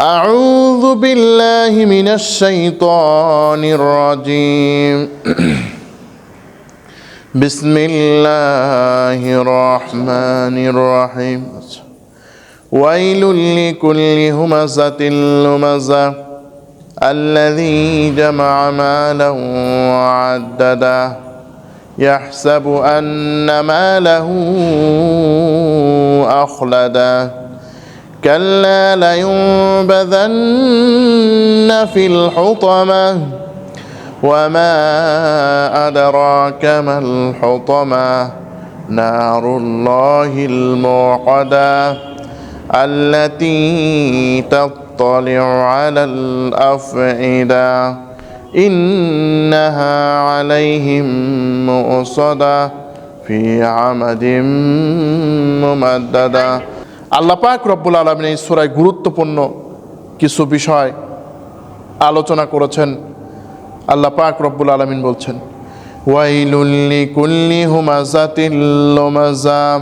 أعوذ بالله من الشيطان الرجيم. بسم الله الرحمن الرحيم. ويل لكل همزة لمزة. الذي جمع مالا وعدده. يحسب أن ماله أخلده. كلا لينبذن في الحطمة. وما أدراك ما الحطمة؟ نار الله الموقدة التي تطلع على الأفئدة. إنها عليهم مؤصدة في عمد ممددة. আল্লাহ পাক রব্বুল আলমিন এই সুরায় গুরুত্বপূর্ণ কিছু বিষয় আলোচনা করেছেন। আল্লাহ পাক রব্বুল আলমিন বলছেন ওয়াইলুল্লি কুল্লি হুমাজাতিল্লুমাজা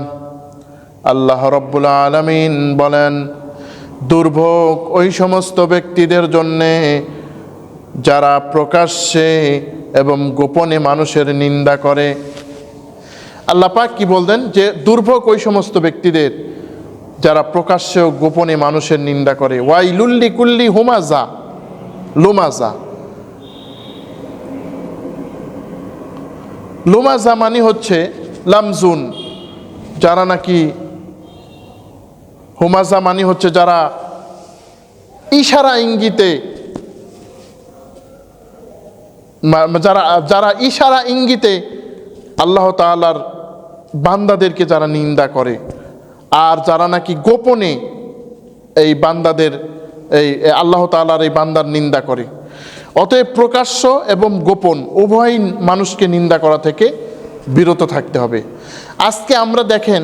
আল্লাহ রব্বুল আলমিন বলেন, দুর্ভোগ ওই সমস্ত ব্যক্তিদের জন্যে যারা প্রকাশ্যে এবং গোপনে মানুষের নিন্দা করে। আল্লাহ পাক কি বলতেন? যে দুর্ভোগ ওই সমস্ত ব্যক্তিদের যারা প্রকাশ্যে গোপনে মানুষের নিন্দা করে। ওয়াই লুল্লি কুল্লি হুমাজা, লুমাজা। লুমাজা মানে হচ্ছে লামজুন, যারা নাকি হুমাজা মানে হচ্ছে যারা ইশারা ইঙ্গিতে যারা যারা ইশারা ইঙ্গিতে আল্লাহ তাআলার বান্দাদেরকে যারা নিন্দা করে। আর যারা নাকি গোপনে এই বান্দাদের, এই আল্লাহ তাআলার এই বান্দার নিন্দা করে। অতএব প্রকাশ্য এবং গোপন, উভয় মানুষকে নিন্দা করা থেকে বিরত থাকতে হবে। আজকে আমরা দেখেন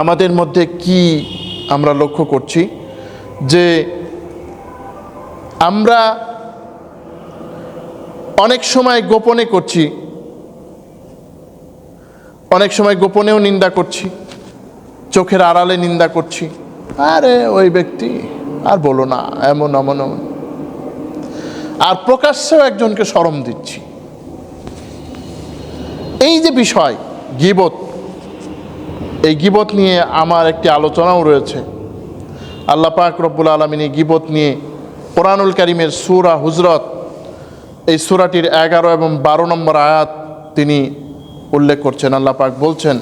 আমাদের মধ্যে কি আমরা লক্ষ্য করছি যে আমরা অনেক সময় গোপনে করছি, অনেক সময় গোপনেও নিন্দা করছি। চোখের আড়ালে নিন্দা করছি। আরে ওই ব্যক্তি আর বলো না, এমন এমন আর প্রকাশ্যেও একজনকে সরম দিচ্ছি। এই যে বিষয়, গিবত, এই গিবত নিয়ে আমার একটি আলোচনাও রয়েছে। আল্লাহ পাক রব্বুল আলমিন গিবত নিয়ে কোরআনুল করিমের সুরা হুজরত, এই সুরাটির এগারো এবং বারো নম্বর আয়াত তিনি উল্লেখ করছেন। আল্লাহ পাক বলছেন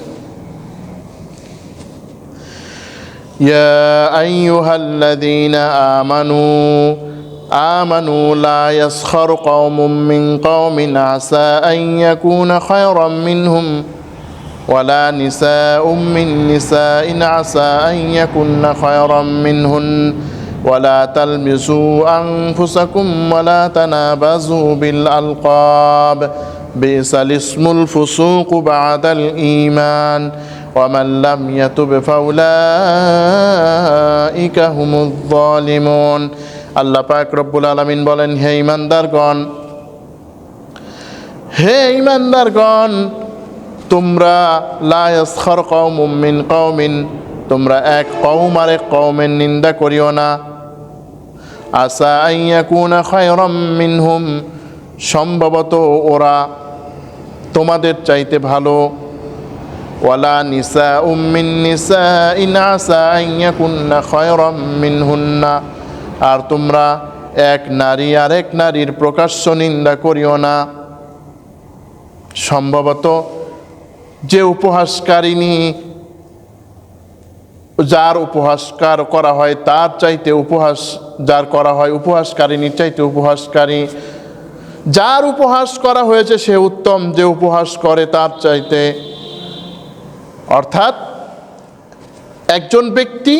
يا أيها الذين آمنوا آمنوا لا يسخر قوم من قوم عسى أن يكون خيرا منهم ولا نساء من نساء عسى أن يكن خيرا منهن. ولا تلمسوا أنفسكم ولا تنابزوا بالألقاب بئس الاسم الفسوق بعد الإيمان. ومن لم يتب فأولئك هم الظالمون আল্লাহ পাক রব্বুল আলমিন বলেন হে ইমানদারগণ হে ইমানদারগণ তোমরা লায়াসখর কৌম মিন কৌমিন তোমরা এক কৌম আর এক কৌমের নিন্দা করিও না আসা আইয়াকুনা খয়রম মিনহুম সম্ভবত ওরা তোমাদের চাইতে ভালো ওয়ালা নিসা উম্মিন নিসা ইন আসা আইয়াকুন্না খয়রম মিনহুন্না। আর তোমরা এক নারী আর এক নারীর প্রকাশ্য নিন্দা করিও না। সম্ভবত যে উপহাসকারিনী যার উপহাসকার করা হয় তার চাইতে উপহাস, যার করা হয় উপহাসকারিনীর চাইতে উপহাসকারী। যার উপহাস করা হয়েছে সে উত্তম, যে উপহাস করে তার চাইতে অর্থাৎ একজন ব্যক্তি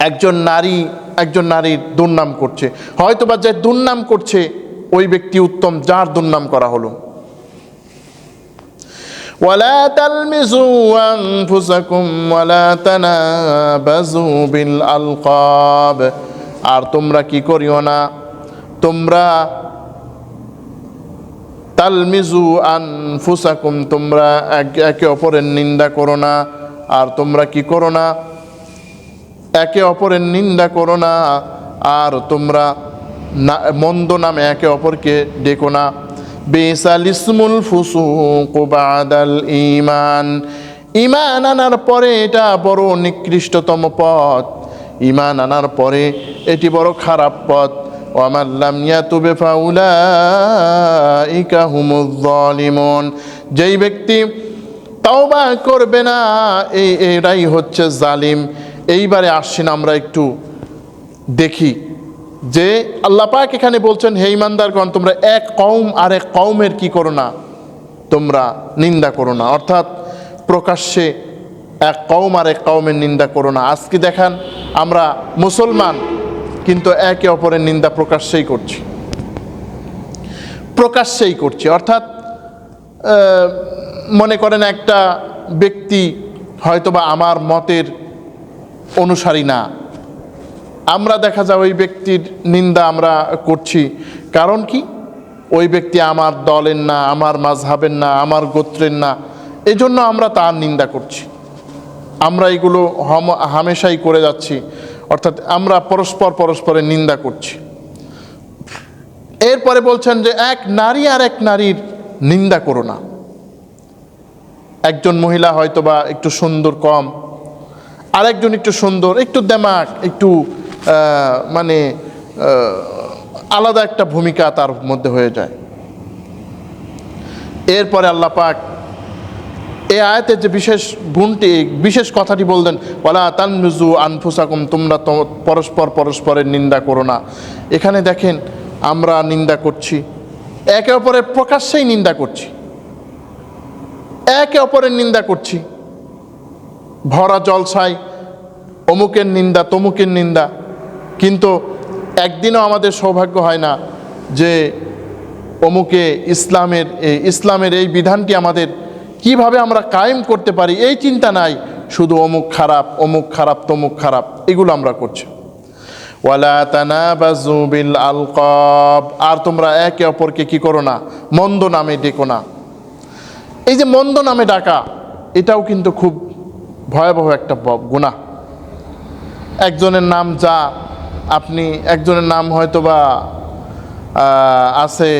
একজন নারী একজন নারীর দুর্নাম করছে হয়তো বা যে দুর্নাম করছে ওই ব্যক্তি উত্তম যার দুর্নাম করা হলো ولا تلمزوا أنفسكم ولا تنابزوا بالألقاب আর তোমরা কি করিও না তোমরা তালমিজু আনফুসাকুম, তোমরা একে অপরের নিন্দা করো না। আর তোমরা কি করো না? একে অপরের নিন্দা করো না। আর তোমরা না, মন্দ নামে একে অপরকে ডেকো না। বেসাল ইসমুল ফুসুক ইমান ইমান আনার পরে এটা বড় নিকৃষ্টতম পথ। ইমান আনার পরে এটি বড় খারাপ পথ। ওয়ামাল্লাম ইয়াতুবে ফাউলাইকা হুমুজ জালিমুন যেই ব্যক্তি তাওবা করবে না এই এরাই হচ্ছে জালিম। এইবারে আসছেন আমরা একটু দেখি যে আল্লাহ পাক এখানে বলছেন, হে ইমানদারগণ, তোমরা এক কৌম আর এক কৌমের কি করো না? তোমরা নিন্দা করো না। অর্থাৎ প্রকাশ্যে এক কৌম আর এক কৌমের নিন্দা করো না। আজকে দেখান আমরা মুসলমান কিন্তু একে অপরের নিন্দা প্রকাশ্যেই করছি। প্রকাশ্যেই করছি। অর্থাৎ মনে করেন একটা ব্যক্তি হয়তোবা আমার মতের অনুসারী না। আমরা দেখা যায় ওই ব্যক্তির নিন্দা আমরা করছি। কারণ কি? ওই ব্যক্তি আমার দলের না, আমার মাঝহাবের না, আমার গোত্রের না। এই জন্য আমরা তার নিন্দা করছি। আমরা এগুলো হম, হামেশাই করে যাচ্ছি। অর্থাৎ আমরা পরস্পর পরস্পরের নিন্দা করছি। এরপরে বলছেন যে এক নারী আর এক নারীর নিন্দা করো না। একজন মহিলা হয়তোবা একটু সুন্দর কম, আরেকজন একটু সুন্দর, একটু দেমাক, একটু মানে আলাদা একটা ভূমিকা তার মধ্যে হয়ে যায়। এরপরে আল্লাহ পাক এই আয়াতের যে বিশেষ গুণটি, বিশেষ কথাটি বললেন ওলা তান্নুজু আনফুসাকুম, তোমরা পরস্পর পরস্পরের নিন্দা করো না। এখানে দেখেন, আমরা নিন্দা করছি, একে অপরের প্রকাশ্যেই নিন্দা করছি, একে অপরের নিন্দা করছি। ভরা জলসায় অমুকের নিন্দা, তমুকের নিন্দা, কিন্তু একদিনও আমাদের সৌভাগ্য হয় না যে অমুকে ইসলামের ইসলামের এই বিধানটি আমাদের কীভাবে আমরা কায়েম করতে পারি? এই চিন্তা নাই। শুধু অমুক খারাপ অমুক খারাপ, তমুক খারাপ, এগুলো আমরা করছি। ওয়ালা তানাবাজু বিল আর তোমরা একে অপরকে কি করো না? মন্দ নামে ডেকো না। এই যে মন্দ নামে ডাকা, এটাও কিন্তু খুব ভয়াবহ একটা গুনাহ একজনের নাম যা, আপনি একজনের নাম হয়তো বা আছে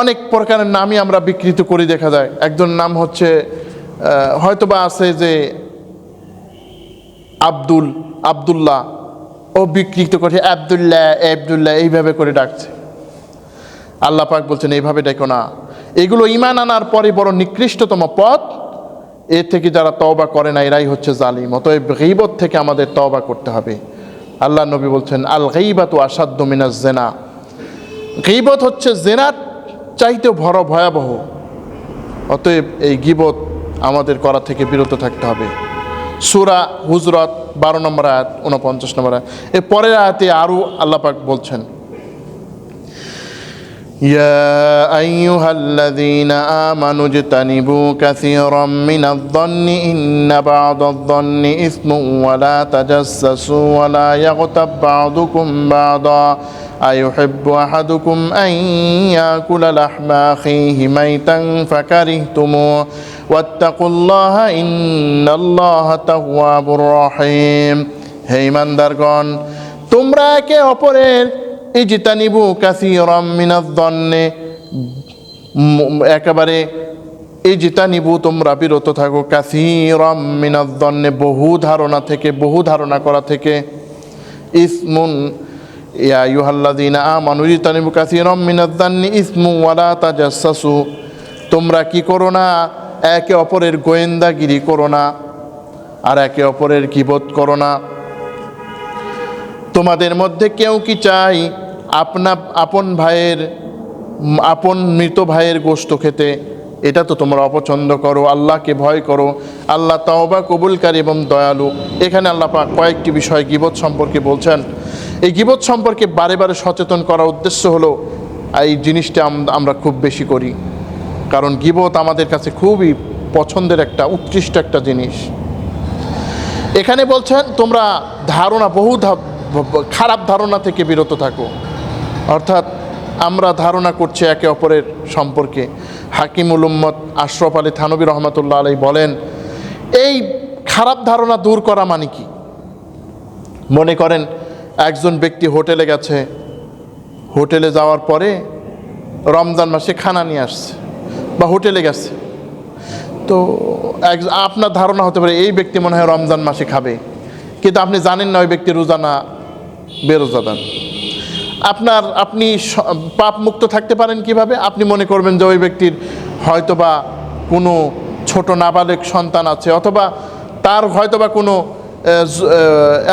অনেক প্রকারের নামই আমরা বিকৃত করি দেখা যায়। একজন নাম হচ্ছে হয়তোবা আছে যে আব্দুল, আব্দুল্লাহ। ও বিকৃত করছে আবদুল্লাহ আবদুল্লাহ এইভাবে করে ডাকছে। আল্লাহ পাক বলছেন, এইভাবে ডেকো না। এগুলো ইমান আনার পরে বড় নিকৃষ্টতম পথ। এর থেকে যারা তওবা করে না, এরাই হচ্ছে জালিম। অতএব গীবত থেকে আমাদের তওবা করতে হবে। আল্লাহ নবী বলছেন আল গীবাতু আসাদ্দ মিনাজ জেনা গীবত হচ্ছে জেনার চাইতেও বড় ভয়াবহ অতএব এই গীবত আমাদের করা থেকে বিরত থাকতে হবে সুরা হুজরত বারো নম্বর আয়াত উনপঞ্চাশ নম্বর আয়াত এর পরের আয়াতে আরও আল্লাপাক বলছেন يا أيها الذين آمنوا اجتنبوا كثيرا من الظن إن بعض الظن إثم ولا تجسسوا ولا يغتب بعضكم بعضا أيحب أحدكم أن يأكل لحم أخيه ميتا فكرهتموه واتقوا الله إن الله تواب رحيم হে ইমানদারগণ তোমরা একে অপরের ইজতানিবু কাসীরাম মিনাজ-যন্নে ম- একেবারে ইজতানিবু তোমরা বিরত থাকো কাসীরাম মিনাজ-যন্নে বহু ধারণা থেকে বহু ধারণা করা থেকে ইসমুন ইয়া আইয়ুহাল্লাযীনা আমানু ইজতানিবু কাসীরাম মিনাজ-যন্নি ইসমু ওয়ালা তাজাসসু তোমরা কি করো না? একে অপরের গোয়েন্দাগিরি করো না। আর একে অপরের কিবোধ করো না? তোমাদের মধ্যে কেউ কি চাই আপনা, আপন ভাইয়ের, আপন মৃত ভাইয়ের গোশত খেতে? এটা তো তোমরা অপছন্দ করো, আল্লাহকে ভয় করো। আল্লাহ তাওবা কবুলকারী এবং দয়ালু। এখানে আল্লাহ পাক কয়েকটি বিষয় গিবত সম্পর্কে বলছেন। এই গিবত সম্পর্কে বারে বারে সচেতন করার উদ্দেশ্য হলো, এই জিনিসটা আমরা খুব বেশি করি। কারণ গিবত আমাদের কাছে খুবই পছন্দের একটা, উৎকৃষ্ট একটা জিনিস। এখানে বলছেন, তোমরা ধারণা বহু খারাপ ধারণা থেকে বিরত থাকো। অর্থাৎ আমরা ধারণা করছি একে অপরের সম্পর্কে। হাকিমুল উম্মত আশরফ আলী থানবী রহমতুল্লাহ আলাই বলেন, এই খারাপ ধারণা দূর করা মানে কি? মনে করেন একজন ব্যক্তি হোটেলে গেছে। হোটেলে যাওয়ার পরে রমজান মাসে খানা নিয়ে আসছে বা হোটেলে গেছে। তো এক আপনার ধারণা হতে পারে এই ব্যক্তি মনে হয় রমজান মাসে খাবে। কিন্তু আপনি জানেন না ওই ব্যক্তি রোজা না বেরোজাদার আপনার আপনি পাপ মুক্ত থাকতে পারেন কীভাবে? আপনি মনে করবেন যে ওই ব্যক্তির হয়তোবা কোনো ছোট নাবালেক সন্তান আছে অথবা তার হয়তোবা কোনো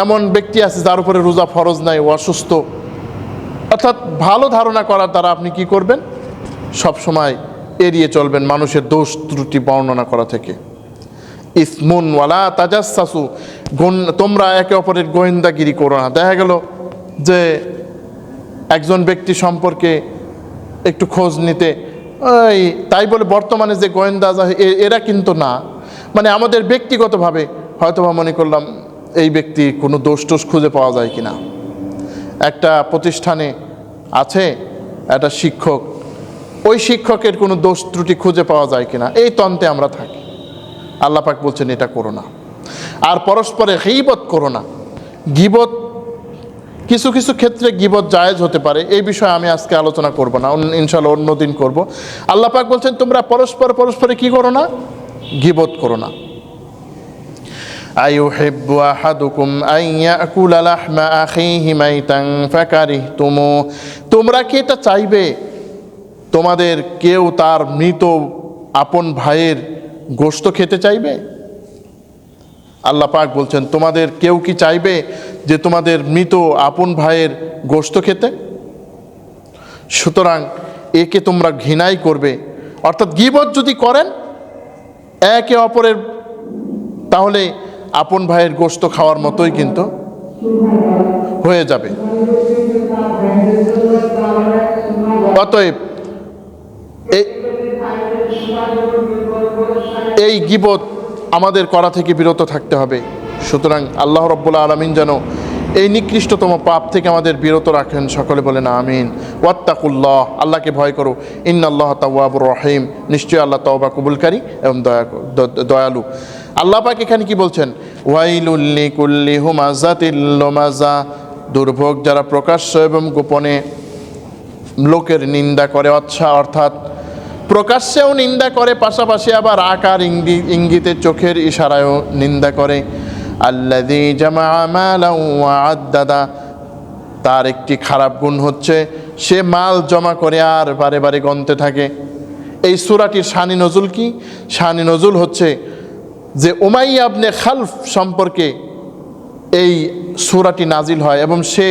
এমন ব্যক্তি আছে যার উপরে রোজা ফরজ নাই, ও অসুস্থ। অর্থাৎ ভালো ধারণা করার দ্বারা আপনি কি করবেন? সব সময় এড়িয়ে চলবেন মানুষের দোষ, ত্রুটি বর্ণনা করা থেকে। ইসমুন ওয়ালা তাজাসু গুণ, তোমরা একে অপরের গোয়েন্দাগিরি করো না। দেখা গেল যে একজন ব্যক্তি সম্পর্কে একটু খোঁজ নিতে তাই বলে বর্তমানে যে গোয়েন্দা এরা কিন্তু না। মানে আমাদের ব্যক্তিগতভাবে হয়তোবা মনে করলাম এই ব্যক্তি কোনো দোষ টোষ খুঁজে পাওয়া যায় কি না একটা প্রতিষ্ঠানে আছে, একটা শিক্ষক। ওই শিক্ষকের কোনো দোষ ত্রুটি খুঁজে পাওয়া যায় কিনা, এই তন্তে আমরা থাকি। আল্লাহ পাক বলছেন, এটা করো না। আর পরস্পরে গিবত করো না। গিবত, কিছু কিছু ক্ষেত্রে গিবত জায়েজ হতে পারে, এই বিষয়ে আমি আজকে আলোচনা করব না ইনশাল্লাহ অন্য দিন করব। আল্লাহ পাক বলছেন, তোমরা পরস্পর, পরস্পরে কি করো না? গিবত করো না। أيحب أحدكم أن يأكل لحم أخيه ميتا فكرهتموه তোমরা কি এটা চাইবে তোমাদের কেউ তার মৃত আপন ভাইয়ের গোশত খেতে চাইবে আল্লাহ পাক বলছেন তোমাদের কেউ কি চাইবে যে তোমাদের মৃত আপন ভাইয়ের গোশত খেতে সুতরাং একে তোমরা ঘৃণাই করবে অর্থাৎ গিবত যদি করেন একে অপরের তাহলে আপন ভাইয়ের গোশত খাওয়ার মতোই কিন্তু হয়ে যাবে। অতএব এই গিবত আমাদের করা থেকে বিরত থাকতে হবে। সুতরাং আল্লাহ রব্বুল্লা আলমিন যেন এই নিকৃষ্টতম পাপ থেকে আমাদের বিরত রাখেন। সকলে বলেন আমিন। ওয়াত্তাকুল্লাহ। আল্লাহকে ভয় করো। ইন্নাল্লাহ তাওয়াবুর রহিম। নিশ্চয়ই আল্লাহ তওবা কবুলকারী এবং দয়া দয়ালু। আল্লাহ পাক এখানে কি বলছেন? ওয়াইলুল্লি কুল্লি হুমাজাতিল্লমাজা দুর্ভোগ যারা প্রকাশ্য এবং গোপনে লোকের নিন্দা করে আচ্ছা অর্থাৎ প্রকাশ্যেও নিন্দা করে, পাশাপাশি আবার আকার ইঙ্গি, ইঙ্গিতে চোখের ইশারায়ও নিন্দা করে। আল্লাদি জামা আদাদা তার একটি খারাপ গুণ হচ্ছে, সে মাল জমা করে আর বারে বারে গনতে থাকে। এই সুরাটির শানি নজুল কি? শানি নজুল হচ্ছে যে উমাইয়া আবনে খালফ সম্পর্কে এই সুরাটি নাজিল হয় এবং সে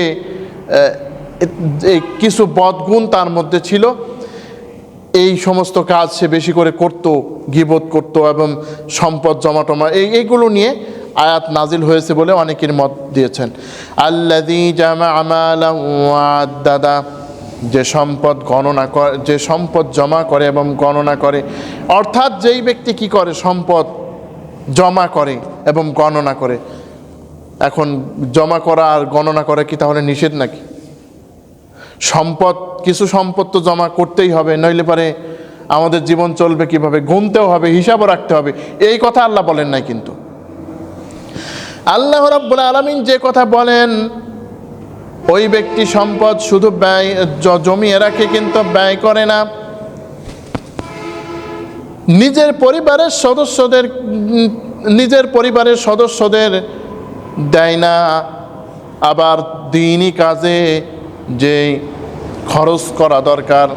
কিছু বদগুণ তার মধ্যে ছিল। এই সমস্ত কাজ সে বেশি করে করত গিবোধ করত এবং সম্পদ জমাটমা। এই, এইগুলো নিয়ে আয়াত নাজিল হয়েছে বলে অনেকের মত দিয়েছেন। আল্লাদি জামা দাদা যে সম্পদ গণনা করে যে সম্পদ জমা করে এবং গণনা করে, অর্থাৎ যেই ব্যক্তি কি করে সম্পদ জমা করে এবং গণনা করে। এখন জমা করা আর গণনা করা কি তাহলে নিষেধ নাকি? সম্পদ, কিছু সম্পদ তো জমা করতেই হবে, নইলে পারে আমাদের জীবন চলবে কীভাবে? গুনতেও হবে, হিসাবও রাখতে হবে। এই কথা আল্লাহ বলেন নাই কিন্তু। আল্লাহ রাব্বুল আলামিন যে কথা বলেন, ওই ব্যক্তি সম্পদ শুধু ব্যয় জমিয়ে রাখে কিন্তু ব্যয় করে না। নিজের পরিবারের সদস্যদের নিজের পরিবারের সদস্যদের দেয় না। আবার দিনই কাজে যে খরচ করা দরকার,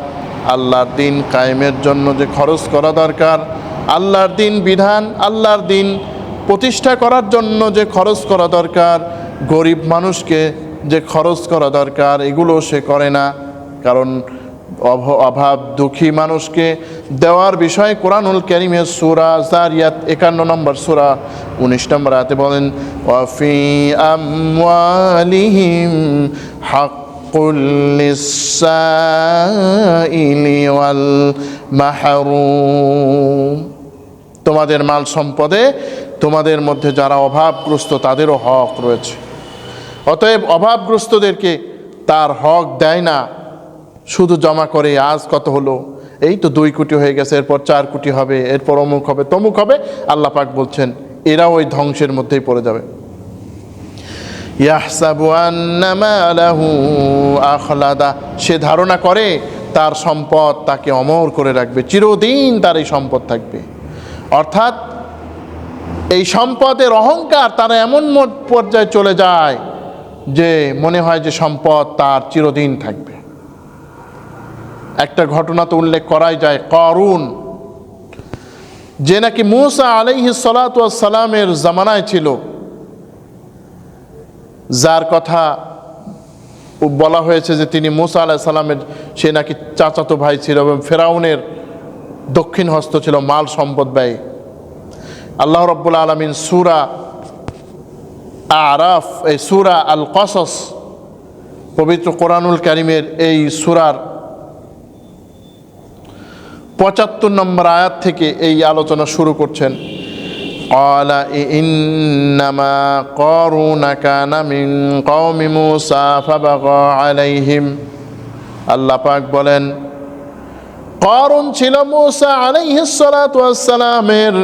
আল্লাহর দিন কায়েমের জন্য যে খরচ করা দরকার, আল্লাহর দিন বিধান, আল্লাহর দিন প্রতিষ্ঠা করার জন্য যে খরচ করা দরকার, গরিব মানুষকে যে খরচ করা দরকার, এগুলো সে করে না। কারণ অভাব দুঃখী মানুষকে দেওয়ার বিষয়ে কোরআনুল করিমের সুরা জারিয়াত একান্ন নম্বর সুরা উনিশ নম্বর আয়াতে বলেন ওয়াফি আমওয়ালিহিম হাক্কুল তোমাদের মাল সম্পদে, তোমাদের মধ্যে যারা অভাবগ্রস্ত, তাদেরও হক রয়েছে। অতএব অভাবগ্রস্তদেরকে তার হক দেয় না। শুধু জমা করে আজ কত হলো? এই তো দুই কোটি হয়ে গেছে, এরপর চার কোটি হবে, এরপর অমুক হবে, তমুক হবে। আল্লাহ পাক বলছেন এরা ওই ধ্বংসের মধ্যেই পড়ে যাবে। সে ধারণা করে, তার সম্পদ তাকে অমর করে রাখবে, চিরদিন তার এই সম্পদ থাকবে। অর্থাৎ, এই সম্পদের অহংকার তারা এমন পর্যায়ে চলে যায়, যে মনে হয় যে সম্পদ তার চিরদিন থাকবে। একটা ঘটনা তো উল্লেখ করাই যায়, করুন, যে নাকি মুসা আলাইহি সালামের জামানায় ছিল। যার কথা বলা হয়েছে যে তিনি মুসা আলাহ সালামের, সে নাকি চাচাতো ভাই ছিল এবং ফেরাউনের দক্ষিণ হস্ত ছিল, মাল সম্পদ ব্যয়। আল্লাহ রব্বুল আলমিন সুরা আরাফ, এই সুরা আল কসস পবিত্র কোরআনুল কারিমের এই সুরার পঁচাত্তর নম্বর আয়াত থেকে এই আলোচনা শুরু করছেন قال إنما قارون كان من قوم موسى فبغى عليهم আল্লাহ পাক বলেন করুন ছিল মুসা আলাইহিসসালামের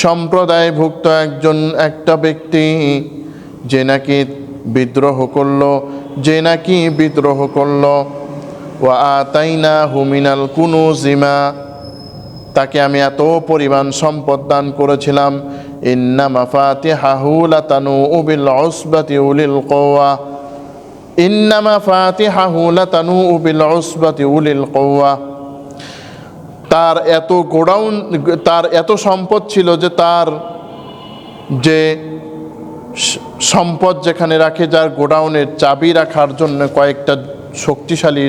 সম্প্রদায়ভুক্ত একজন একটা ব্যক্তি যে নাকি বিদ্রোহ করলো যে নাকি বিদ্রোহ করলো ও আতাইনা হুমিনাল কুনু জিমা তাকে আমি এত পরিমাণ সম্পদ দান করেছিলাম। ইন্না মাফাতি হাহুলাতানু উবিল উসবাতি উলিল কওয়া। ইন্না মাফাতি হাহুলাতানু উবিল উসবাতি উলিল কওয়া। তার এত গোডাউন, তার এত সম্পদ ছিল যে তার যে সম্পদ যেখানে রাখে, যার গোডাউনের চাবি রাখার জন্য কয়েকটা শক্তিশালী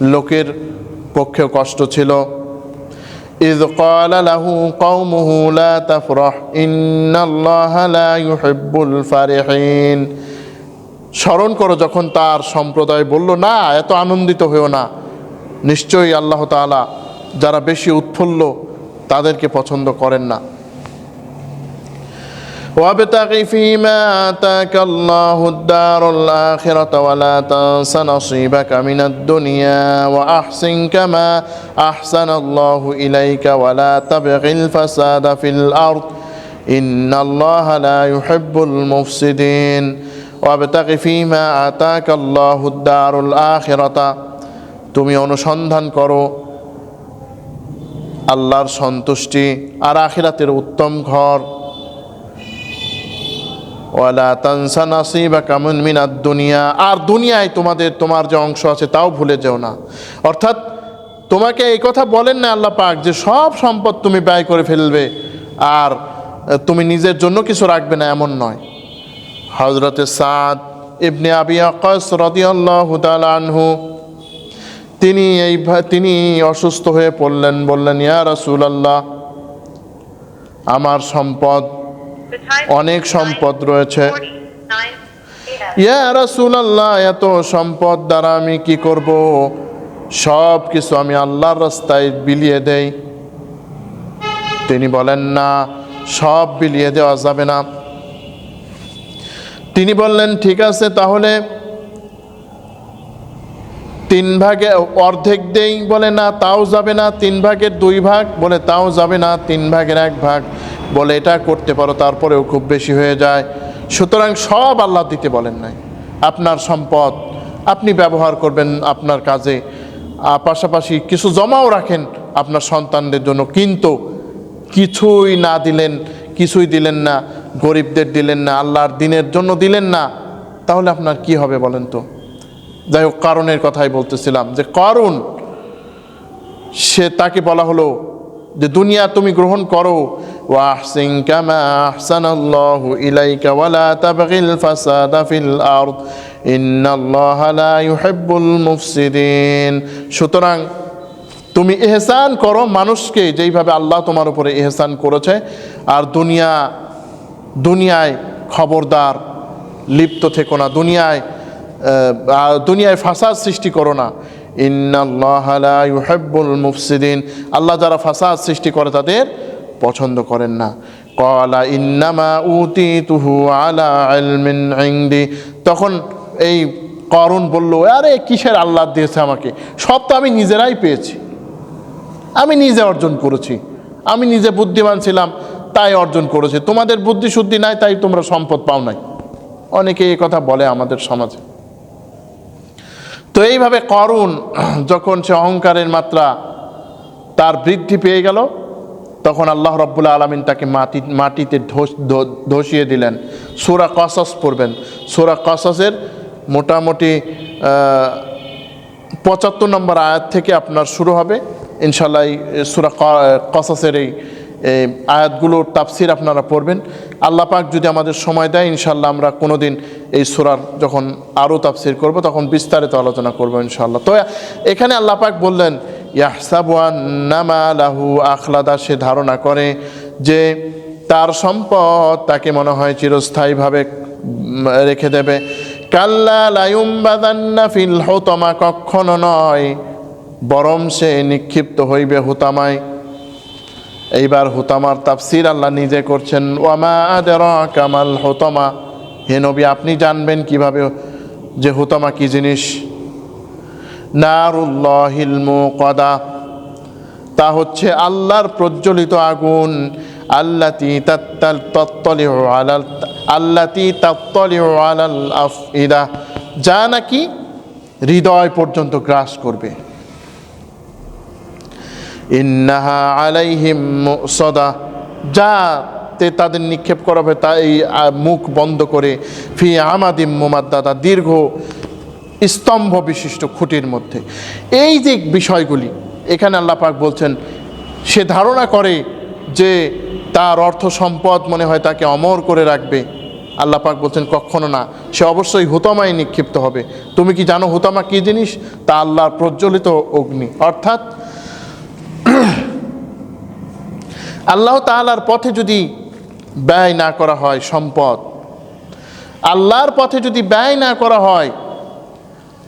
লোকের পক্ষেও কষ্ট ছিল। إذ قال له قومه لا تفرح إن الله لا يحب الفرحين স্মরণ করো যখন তার সম্প্রদায় বলল না এত আনন্দিত হয়েও না নিশ্চয়ই আল্লাহ তাআলা যারা বেশি উৎফুল্ল তাদেরকে পছন্দ করেন না وابتغ فيما آتاك الله الدار الآخرة ولا تنس نصيبك من الدنيا وأحسن كما أحسن الله إليك ولا تبغ الفساد في الأرض إن الله لا يحب المفسدين وابتغ فيما آتاك الله الدار الآخرة তুমি অনুসন্ধান করো আল্লাহর সন্তুষ্টি আর আখিরাতের উত্তম ঘর ওয়ালা তানসা নাসিবা কামুন মিনাদ দুনিয়া। আর দুনিয়ায় তোমাদের, তোমার যে অংশ আছে তাও ভুলে যেও না। অর্থাৎ তোমাকে এই কথা বলেন না আল্লাহ পাক যে সব সম্পদ তুমি ব্যয় করে ফেলবে আর তুমি নিজের জন্য কিছু রাখবে না, এমন নয়। হজরতে সাদ ইবনে আবি আকাস রাদিয়াল্লাহু তাআলা আনহু, তিনি এই তিনি অসুস্থ হয়ে পড়লেন, বললেন, ইয়া রাসূলুল্লাহ, আমার সম্পদ অনেক সম্পদ রয়েছে। ইয়া রাসূলুল্লাহ, এত সম্পদ দ্বারা আমি কি করব? সব কিছু আমি আল্লাহর রাস্তায় বিলিয়ে দেই। তিনি বলেন, না, সব বিলিয়ে দেওয়া যাবে না। তিনি বললেন, ঠিক আছে, তাহলে তিন ভাগে অর্ধেক দেই বলে, না, তাও যাবে না। তিন ভাগের দুই ভাগ বলে, তাও যাবে না। তিন ভাগের এক ভাগ বলে এটা করতে পারো, তারপরেও খুব বেশি হয়ে যায়। সুতরাং সব আল্লাহ দিতে বলেন নাই। আপনার সম্পদ আপনি ব্যবহার করবেন আপনার কাজে। পাশাপাশি কিছু জমাও রাখেন আপনার সন্তানদের জন্য। কিন্তু কিছুই না দিলেন, কিছুই দিলেন না, গরিবদের দিলেন না, আল্লাহর দিনের জন্য দিলেন না। তাহলে আপনার কি হবে বলেন তো? যাই হোক, কারণের কথাই বলতেছিলাম যে করুন সে তাকে বলা হলো যে, দুনিয়া তুমি গ্রহণ করো ওয়াহসিন কামা আহসানাল্লাহু ইলাইকা ওয়ালা তাবগিল ফাসাদা ফিল আরদ ইন্নাল্লাহা লা ইউহিব্বুল মুফসিদিন সুতরাং তুমি এহসান করো মানুষকে যেইভাবে আল্লাহ তোমার উপরে এহসান করেছে, আর দুনিয়া, দুনিয়ায় খবরদার, লিপ্ত থেকো না, দুনিয়ায় দুনিয়ায় ফাসাদ সৃষ্টি করো না। ইন্নাল্লাহ লা ইউহিব্বুল মুফসিদিন। আল্লাহ যারা ফাসাদ সৃষ্টি করে তাদের পছন্দ করেন না। কলা ইন্নামা উতি তুহু আলা ইনদি। তখন এই করুণ বলল, আরে, কিসের আল্লাহ দিয়েছে আমাকে? সব তো আমি নিজেরাই পেয়েছি। আমি নিজে অর্জন করেছি। আমি নিজে বুদ্ধিমান ছিলাম, তাই অর্জন করেছে। তোমাদের বুদ্ধি শুদ্ধি নাই, তাই তোমরা সম্পদ পাও নাই। অনেকে এই কথা বলে আমাদের সমাজে। তো এইভাবে করুণ যখন সে অহংকারের মাত্রা তার বৃদ্ধি পেয়ে গেল তখন আল্লাহ রব্বুল্লা আলমিন তাকে মাটি, মাটিতে ধস- ধসিয়ে দিলেন। সোরা কসস পড়বেন। সোরা কসসের মোটামুটি পঁচাত্তর নম্বর আয়াত থেকে আপনার শুরু হবে। ইনশাল্লাহ সুরা কসসের এই আয়াতগুলোর তাফসির আপনারা পড়বেন। আল্লাহ পাক যদি আমাদের সময় দেয় ইনশাল্লাহ আমরা কোনো দিন এই সুরার যখন আরও তাফসির করব, তখন বিস্তারিত আলোচনা করব ইনশাল্লাহ তো এখানে আল্লাহ পাক বললেন ইয়াহসাবুয়ান নামা লাহু আখলাদা, সে ধারণা করে যে তার সম্পদ তাকে মনে হয় চিরস্থায়ীভাবে রেখে দেবে। কাল্লা লায়ুম্বাদান্না ফিল হোতমা, কখনো নয়, বরং সে নিক্ষিপ্ত হইবে হুতামায়। এইবার হুতামার তাফসির আল্লাহ নিজে করছেন, ওয়ামা আদের কামাল হুতমা। হে নবী, আপনি জানবেন কীভাবে যে হুতামা কি জিনিস? নারুল্লাহিল মুকদা। তা হচ্ছে আল্লাহর প্রজ্বলিত আগুন, আল্লাতি তাত্তাল তত্তলিউ আলাল আল্লাতি তাত্তলিউ আলাল আফইদা, যা নাকি হৃদয় পর্যন্ত গ্রাস করবে। ইন্নাহা আলাইহিম সদা যাতে তাদের নিক্ষেপ করা হবে তা এই মুখ বন্ধ করে, ফি আমাদিম মোমাদ্দাদা, দীর্ঘ স্তম্ভ বিশিষ্ট খুঁটির মধ্যে। এই যে বিষয়গুলি, এখানে আল্লাহ পাক বলছেন, সে ধারণা করে যে তার অর্থ সম্পদ মনে হয় তাকে অমর করে রাখবে। আল্লাহ পাক বলছেন, কখনো না। সে অবশ্যই হুতামায় নিক্ষিপ্ত হবে। তুমি কি জানো হুতামা কি জিনিস? তা আল্লাহর প্রজ্বলিত অগ্নি। অর্থাৎ, আল্লাহ তাআলার পথে যদি ব্যয় না করা হয় সম্পদ, আল্লাহর পথে যদি ব্যয় না করা হয়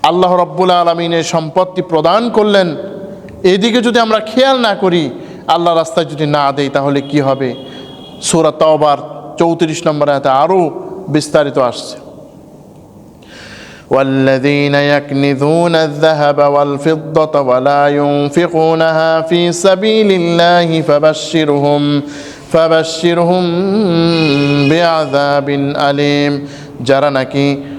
আল্লাহ রব্বুল আলমিনের সম্পত্তি প্রদান করলেন এদিকে যদি আমরা খেয়াল না করি আল্লাহ রাস্তায় যদি না দেই তাহলে কি হবে সুরা তওবার চৌত্রিশ নম্বর আয়াতে আরও বিস্তারিত আসছে والذين يكنزون الذهب والفضة ولا ينفقونها في سبيل الله فبشرهم فبشرهم بعذاب أليم যারা নাকি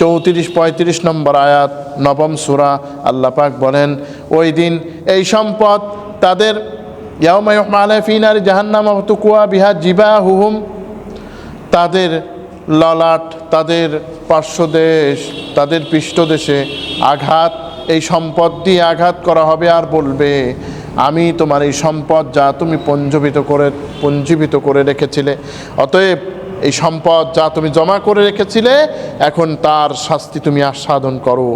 চৌত্রিশ, পঁয়ত্রিশ নম্বর আয়াত, নবম সুরা, আল্লাহ পাক বলেন, ওই দিন এই সম্পদ তাদের, ইয়াউমা ইউহমা আলাইহা ফি নারি জাহান্নাম তুকুয়া বিহা জিবাহুহুম, তাদের ললাট, তাদের পার্শ্বদেশ, তাদের পৃষ্ঠদেশে আঘাত, এই সম্পদ দিয়ে আঘাত করা হবে আর বলবে, আমি তোমার এই সম্পদ যা তুমি পঞ্জীবিত করে পঞ্জীবিত করে রেখেছিলে, অতএব এই সম্পদ যা তুমি জমা করে রেখেছিলে, এখন তার শাস্তি তুমি আস্বাদন করো।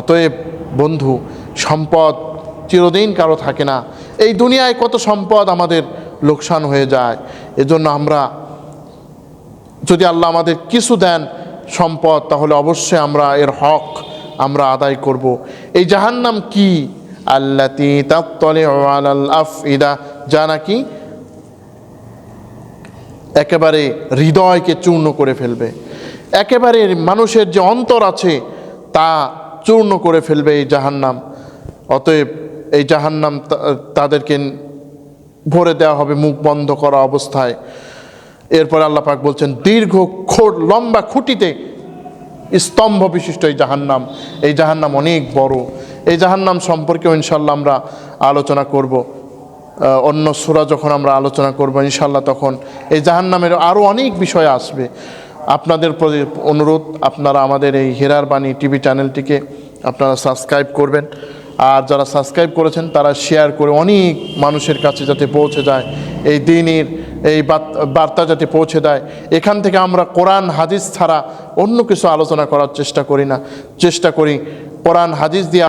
অতএব বন্ধু, সম্পদ চিরদিন কারও থাকে না। এই দুনিয়ায় কত সম্পদ আমাদের লোকসান হয়ে যায়। এজন্য আমরা, যদি আল্লাহ আমাদের কিছু দেন সম্পদ, তাহলে অবশ্যই আমরা এর হক আমরা আদায় করব। এই জাহান্নাম কি? আল্লাতি তাত্তলে আফ ইদা যা নাকি একেবারে হৃদয়কে চূর্ণ করে ফেলবে। একেবারে মানুষের যে অন্তর আছে, তা চূর্ণ করে ফেলবে এই জাহান্নাম। অতএব এই জাহান্নাম তাদেরকে ভরে দেওয়া হবে মুখ বন্ধ করা অবস্থায়। এরপর আল্লাহ পাক বলছেন, দীর্ঘ খোর লম্বা খুঁটিতে স্তম্ভ বিশিষ্ট এই জাহান্নাম। এই জাহান্নাম অনেক বড়। এই জাহান্নাম সম্পর্কেও ইনশাল্লাহ আমরা আলোচনা করব। অন্য সুরা যখন আমরা আলোচনা করব ইনশাল্লাহ তখন এই জাহান্নামের আরও অনেক বিষয় আসবে। আপনাদের প্রতি অনুরোধ, আপনারা আমাদের এই হেরার বাণী টিভি চ্যানেলটিকে আপনারা সাবস্ক্রাইব করবেন। আর যারা সাবস্ক্রাইব করেছেন, তারা শেয়ার করে অনেক মানুষের কাছে যাতে পৌঁছে যায়, এই দিনের এই বার্তা যাতে পৌঁছে দেয়। এখান থেকে আমরা কোরআন, হাদিস ছাড়া অন্য কিছু আলোচনা করার চেষ্টা করি না। চেষ্টা করি কোরআন, হাদিস দিয়ে